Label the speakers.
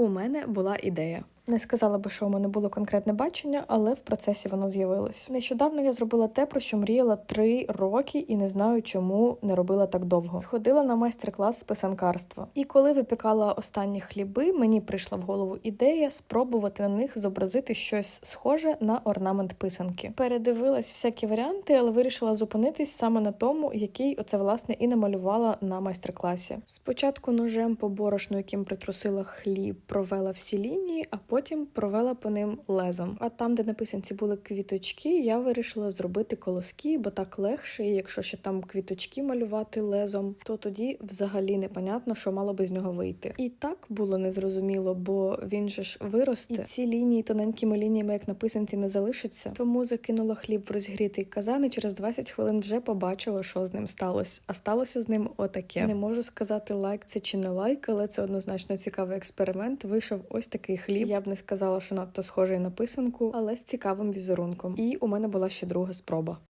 Speaker 1: У мене була ідея. Не сказала би, що у мене було конкретне бачення, але в процесі воно з'явилось. Нещодавно я зробила те, про що мріяла три роки, і не знаю, чому не робила так довго. Сходила на майстер-клас з писанкарства. І коли випікала останні хліби, мені прийшла в голову ідея спробувати на них зобразити щось схоже на орнамент писанки. Передивилась всякі варіанти, але вирішила зупинитись саме на тому, який оце власне і намалювала на майстер-класі. Спочатку ножем по борошну, яким притрусила хліб, провела всі лінії, а потім провела по ним лезом. А там, де на писанці були квіточки, я вирішила зробити колоски, бо так легше. І якщо ще там квіточки малювати лезом, то тоді взагалі непонятно, що мало би з нього вийти. І так було незрозуміло, бо він же ж виросте. І ці лінії тоненькими лініями, як на писанці, не залишаться. Тому закинула хліб в розгрітий казан і через 20 хвилин вже побачила, що з ним сталося. А сталося з ним отаке. Не можу сказати, лайк це чи не лайк, але це однозначно цікавий експеримент. Вийшов ось такий хліб. Я б не сказала, що надто схожий на писанку, але з цікавим візерунком. І у мене була ще друга спроба.